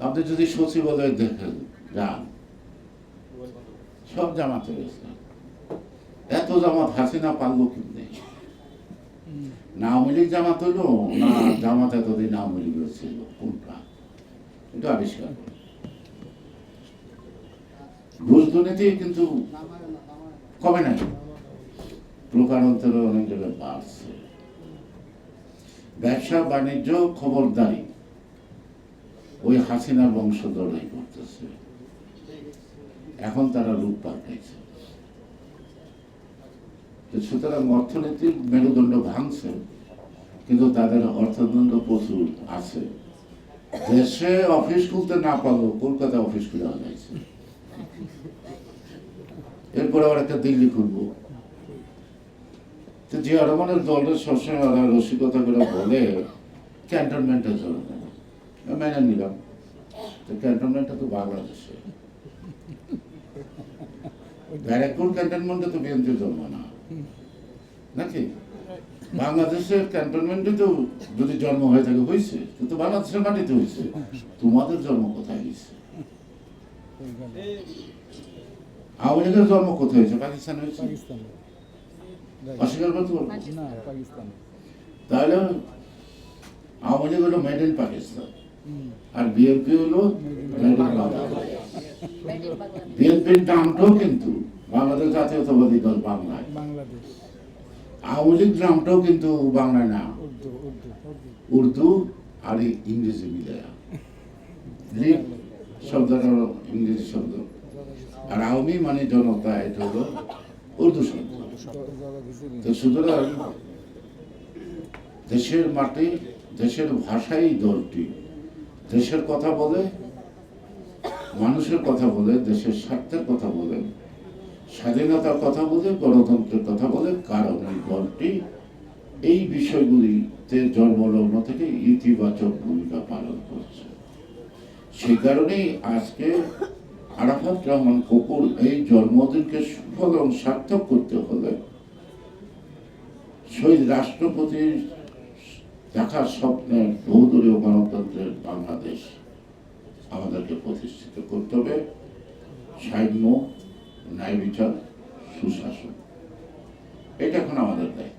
আপনি যদি সচিবালয় দেখেন, যান। সব জামাতে এত জামাত হাসিনা পারল কিনতে? না আওয়ামী জামাত হইল না জামাত এতদিন আওয়ামী লীগ ছিল কোনটা? এটা আবিষ্কার করো। ঘুষ দুর্নীতি কিন্তু কমে নাই। প্রকারান্তরে অনেক জায়গায় বাড়ছে। ব্যবসা, বাণিজ্য, খবরদারি। ওই হাসিনার বংশধরাই করতেছে। এখন তারা রূপ পাল্টাইছে সুতরাং অর্থনীতির মেরুদণ্ড ভাঙছে, কিন্তু তাদের অর্থদণ্ড প্রচুর আছে। দেশে অফিস খুলতে না পারলেও কলকাতা অফিস খুলে হয়েছে এরপরে আবার একটা দিল্লি খুলবো। তো যে রহমানের দলের সবসময় রসিকতা করে বলে ক্যান্টনমেন্টের জন্য মেনে নিলাম। তো ক্যান্টনমেন্টটা তো বাংলাদেশে। ব্যারাকপুর ক্যান্টনমেন্টে তো বিএনপির জন্ম না। নাকি? বাংলাদেশের ক্যান্টনমেন্টে তো যদি জন্ম হয়ে থাকে হয়েছে কিন্তু বাংলাদেশের মাটিতে হয়েছে তোমাদের জন্ম কোথায় হয়েছে আওয়ামী লীগের জন্ম কোথায় হয়েছে পাকিস্তানে হয়েছে পাকিস্তান। অস্বীকার করতে পারব? তাহলে আওয়ামী লীগ হলো মেড ইন পাকিস্তান। আর বিএনপি হলো বিএনপির নামটাও কিন্তু বাংলাদেশ জাতীয়তাবাদী দল বাংলায়। আওয়ামী লীগ নামটাও কিন্তু বাংলায় না। উর্দু আর ইংরেজি মিলে লীগ শব্দটা হলো ইংরেজি শব্দ। আর আওয়ামী মানে জনতা এটা হলো উর্দু শব্দ। তো সুতরাং দেশের মাটি দেশের ভাষাই দলটি। দেশের কথা বলে, মানুষের কথা বলে, দেশের স্বার্থের কথা বলে, স্বাধীনতার কথা বলে, গণতন্ত্রের কথা বলে কারণ এই দলটি এই বিষয়গুলিতে জন্মলগ্ন থেকে ইতিবাচক ভূমিকা পালন করছে। সেই কারণেই আজকে আরাফাত রহমান কপুর এই জন্মদিনকে সুফল এবং সার্থক করতে হলে শহীদ রাষ্ট্রপতির দেখার স্বপ্নের বহুদলীয় গণতন্ত্রের বাংলাদেশ আমাদেরকে প্রতিষ্ঠিত করতে হবে। সাম্য ন্যায় বিচার, সুশাসন। এটা এখন আমাদের দায়িত্ব।